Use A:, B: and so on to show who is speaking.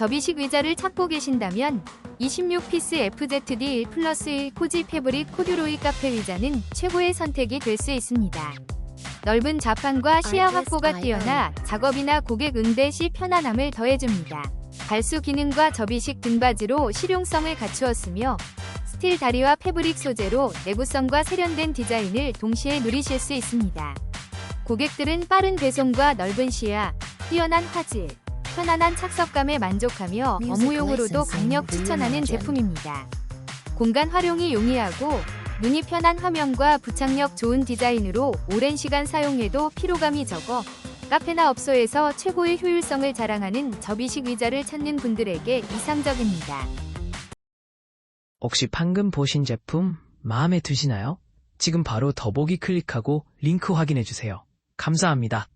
A: 접이식 의자를 찾고 계신다면 26피스 FZD 1 플러스 1 코지 패브릭 코듀로이 카페 의자는 최고의 선택이 될 수 있습니다. 넓은 좌판과 시야 확보가 뛰어나 작업이나 고객 응대 시 편안함을 더해줍니다. 발수 기능과 접이식 등받이로 실용성을 갖추었으며 스틸 다리와 패브릭 소재로 내구성과 세련된 디자인을 동시에 누리실 수 있습니다. 고객들은 빠른 배송과 넓은 시야, 뛰어난 화질, 편안한 착석감에 만족하며 업무용으로도 강력 추천하는 제품입니다. 공간 활용이 용이하고 눈이 편한 화면과 부착력 좋은 디자인으로 오랜 시간 사용해도 피로감이 적어 카페나 업소에서 최고의 효율성을 자랑하는 접이식 의자를 찾는 분들에게 이상적입니다.
B: 혹시 방금 보신 제품 마음에 드시나요? 지금 바로 더보기 클릭하고 링크 확인해주세요. 감사합니다.